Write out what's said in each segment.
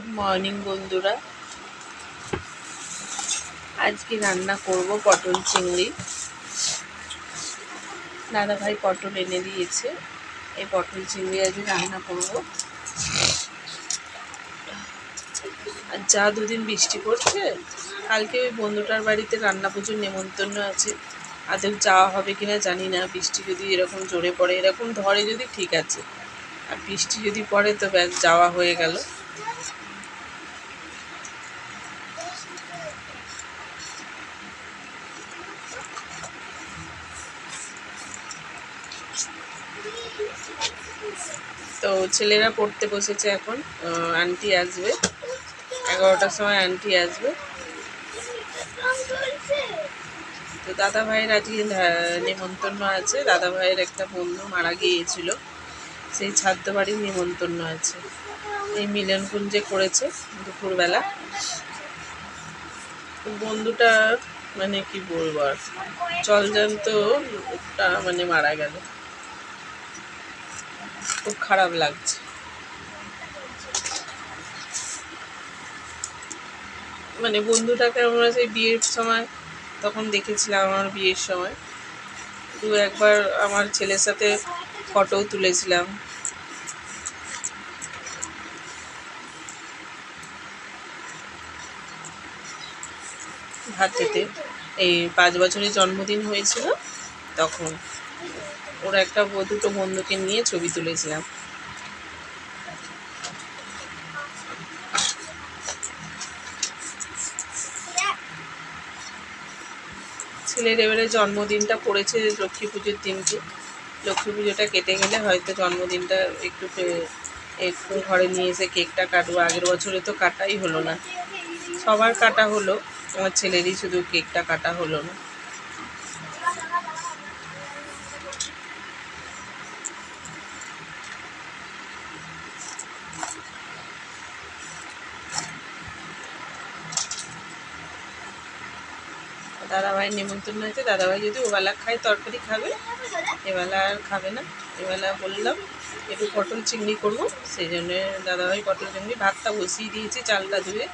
Good morning বন্ধুরা। আজকে রান্না করব পটল চিংড়ি। দাদা ভাই পটল এনে দিয়েছে। এই পটল চিংড়ি আজকে রান্না করব। আর যা দুদিন বৃষ্টি পড়ছে, কালকে ওই বন্ধুটার বাড়িতে রান্না পুজোর নেমন্তন্ন আছে। আদৌ যাওয়া হবে কিনা জানি না। বৃষ্টি যদি এরকম জোরে পড়ে, এরকম ধরে যদি ঠিক আছে। আর বৃষ্টি যদি পড়ে তো ব্যাস যাওয়া হয়ে গেল। তো ছেলেরা পড়তে বসেছে এখন আন্টি আসবে। এগারোটার সময় আন্টি আসবে। তো দাদা ভাইয়ের আজকে নেমন্তন্ন আছে। দাদা ভাইয়ের একটা বন্ধু মারা গিয়েছিল। সেই ছাদ্য বাড়ির নেমন্তন্ন আছে। এই মিলনকুঞ্জে করেছে দুপুরবেলা বন্ধুটা মানে কি বলব আর? জলজান্ত মানে মারা গেল। খুব খারাপ লাগছে। মানে বন্ধুটাকে আমরা সেই বিয়ের সময় তখন দেখেছিলাম আমার বিয়ের সময়। দু একবার আমার ছেলের সাথে ফটোও তুলেছিলাম। হাতেতে এই পাঁচ বছরের জন্মদিন হয়েছিল তখন। ওরা একটা দুটো বন্ধুকে নিয়ে ছবি তুলেছিলাম। ছেলের এবারে জন্মদিনটা পড়েছে লক্ষ্মী পুজোর দিনকে। লক্ষ্মী পুজোটা কেটে গেলে হয়তো জন্মদিনটা একটু একটু ঘরে নিয়ে এসে কেকটা কাটবো। আগের বছরে তো কাটাই হলো না। সবার কাটা হলো। আমার ছেলেরই শুধু কেকটা কাটা হলো না। দাদাভাই নেমন্তন্ন হয়েছে দাদাভাই যদি ওবেলা খায়, তরকারি খাবে। এবেলা আর খাবে না। এবেলা বললাম, একটু পটল চিংড়ি করব। সেই জন্যে দাদাভাই পটল চিংড়ি ভাতটা বসিয়ে দিয়েছি, চালটা ধুয়ে।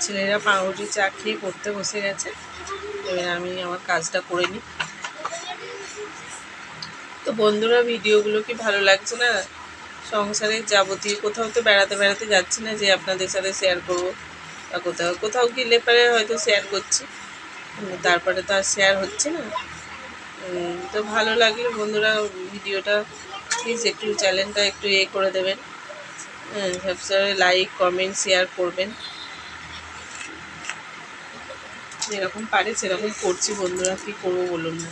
ছেলেরা পাউরুটি চা খেয়ে পড়তে বসে গেছে। এবার আমি আমার কাজটা করে নিই। তো বন্ধুরা, ভিডিওগুলো কি ভালো লাগছে না? সংসারের যাবতীয় কোথাও তো বেড়াতে বেড়াতে যাচ্ছি না যে আপনাদের সাথে শেয়ার করব বা কোথাও কোথাও গেলে পরে হয়তো শেয়ার করছি। তারপরে তো আর শেয়ার হচ্ছে না। তো ভালো লাগলে বন্ধুরা ভিডিওটা। প্লিজ একটু চ্যানেলটা একটু এ করে দেবেন। হ্যাঁ সবসময় লাইক কমেন্ট শেয়ার করবেন। যেরকম পারে সেরকম করছি বন্ধুরা, কি করব বলুন না।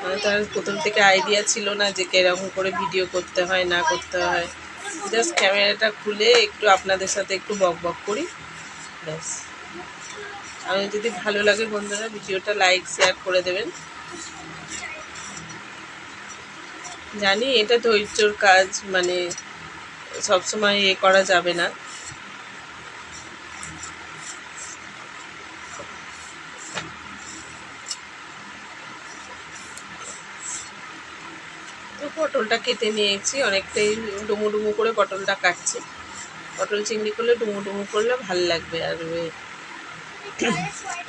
মানে তার প্রথম থেকে আইডিয়া ছিল না যে কীরকম করে ভিডিও করতে হয়, না করতে হয়। জাস্ট ক্যামেরাটা খুলে একটু আপনাদের সাথে একটু বক বক করি। ব্যাস। আমি যদি ভালো লাগে বন্ধুরা, ভিডিওটা লাইক শেয়ার করে দেবেন। জানি এটা ধৈর্যর কাজ মানে সবসময় এ করা যাবে না। তো পটলটা কেটে নিয়েছি, অনেকটাই ডুমু ডুমু করে পটলটা কাটছি। পটল চিংড়ি করলে ডুমু ডুমু করলে ভালো লাগবে, আর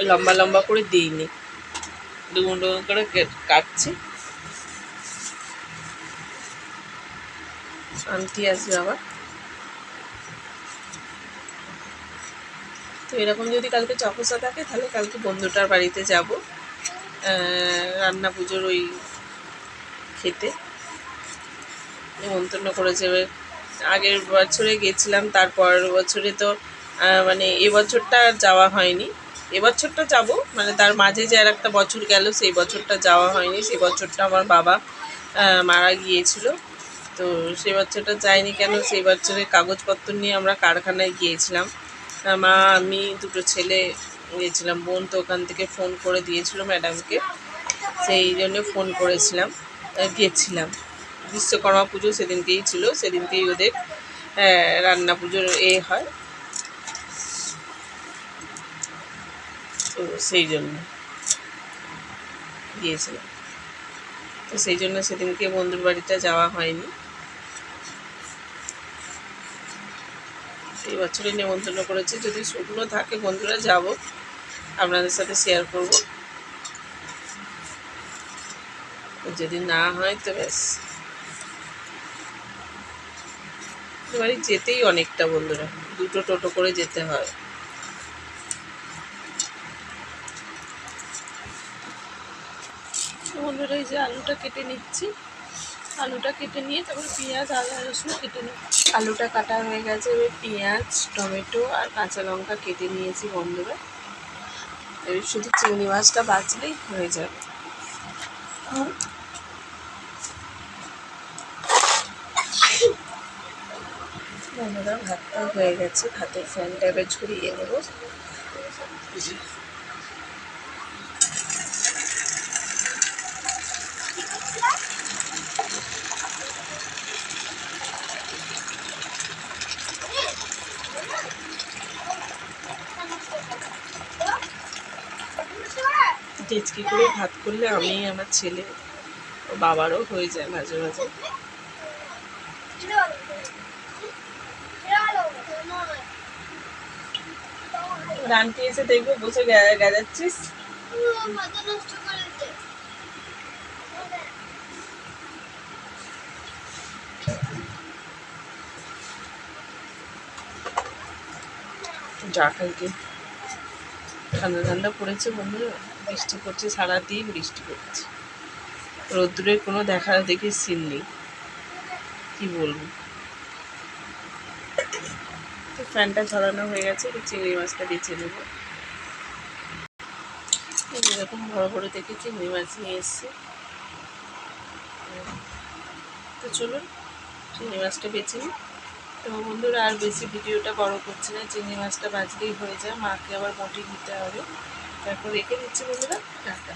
লম্বা লম্বা করে দিইনি। ডুমু ডুমু করে কাটছি। আন্টি আসবে আবার। তো এরকম যদি কালকে চকসা থাকে, তাহলে কালকে বন্ধুটার বাড়িতে যাব। রান্না পুজোর ওই খেতে। নিমন্ত্রণ করেছে। আগের বছরে গেছিলাম তারপর বছরে তো মানে এবছরটা যাওয়া হয়নি। এবছরটা যাব মানে তার মাঝে যে আর একটা বছর গেল, সেই বছরটা যাওয়া হয়নি। সেই বছরটা আমার বাবা মারা গিয়েছিল। তো সেই বছরটা যাইনি কেন? সেই বছরে কাগজপত্র নিয়ে আমরা কারখানায় গিয়েছিলাম। মা, আমি, দুটো ছেলে গিয়েছিলাম। বোন তো ওখান থেকে ফোন করে দিয়েছিল ম্যাডামকে। সেই জন্য ফোন করেছিলাম গিয়েছিলাম বিশ্বকর্মা পুজো সেদিনকেই ছিল। সেদিনকেই ওদের রান্না পুজোর এ হয়। তো সেই জন্য গিয়েছিলাম। তো সেই জন্য সেদিনকে বন্ধুর বাড়িটা যাওয়া হয়নি। এই বছরে নেমন্তন্ন করেছি। যদি শুকনো থাকে বন্ধুরা, যাব। আপনাদের সাথে শেয়ার করব। যদি না হয় তো ব্যাস। এবারে যেতেই অনেকটা বন্ধুরা। দুটো টোটো করে যেতে হয়। তো বন্ধুরা এই যে আলুটা কেটে নিচ্ছি। আলুটা কেটে নিয়ে তারপর পেঁয়াজ, আদা, রসুন কেটে নিচ্ছি। আলুটা কাটা হয়ে গেছে, এবার পেঁয়াজ, টমেটো আর কাঁচা লঙ্কা কেটে নিয়েছি বন্ধুরা। এবার শুধু চিংড়ি মাছটা বাঁচলেই হয়ে যাবে। বন্ধুরা, ভাতটা হয়ে গেছে, ভাতের ফ্যানটা এবার ঝরিয়ে নেব। ডেচকি করে ভাত করলে আমি, আমার ছেলে ও বাবারও হয়ে যায় মাঝে মাঝে। রানটি এসে দেখবে, বসে গেজাচ্ছিস? চা খাইতে ঠান্ডা ঠান্ডা পড়েছে বন্ধুরা। বৃষ্টি পড়ছে, সারাদিন বৃষ্টি পড়ছে। রোদ্দুরের কোনো দেখা দেখি সিন নেই। কি বলব? তো ফ্যানটা ঝরানো হয়ে গেছে চিংড়ি মাছটা বেছে নেব। এরকম বড় বড় দেখে চিংড়ি মাছ নিয়ে এসছে। তো চলুন, চিংড়ি মাছটা বেছে নিই। তো বন্ধুরা আর বেশি ভিডিওটা বড় করছে না, চিংড়ি মাছটা বাজলেই হয়ে যায়, মাকে আবার মোটি নিতে হবে। তারপর রেখে দিচ্ছি বন্ধুরা, টাটা।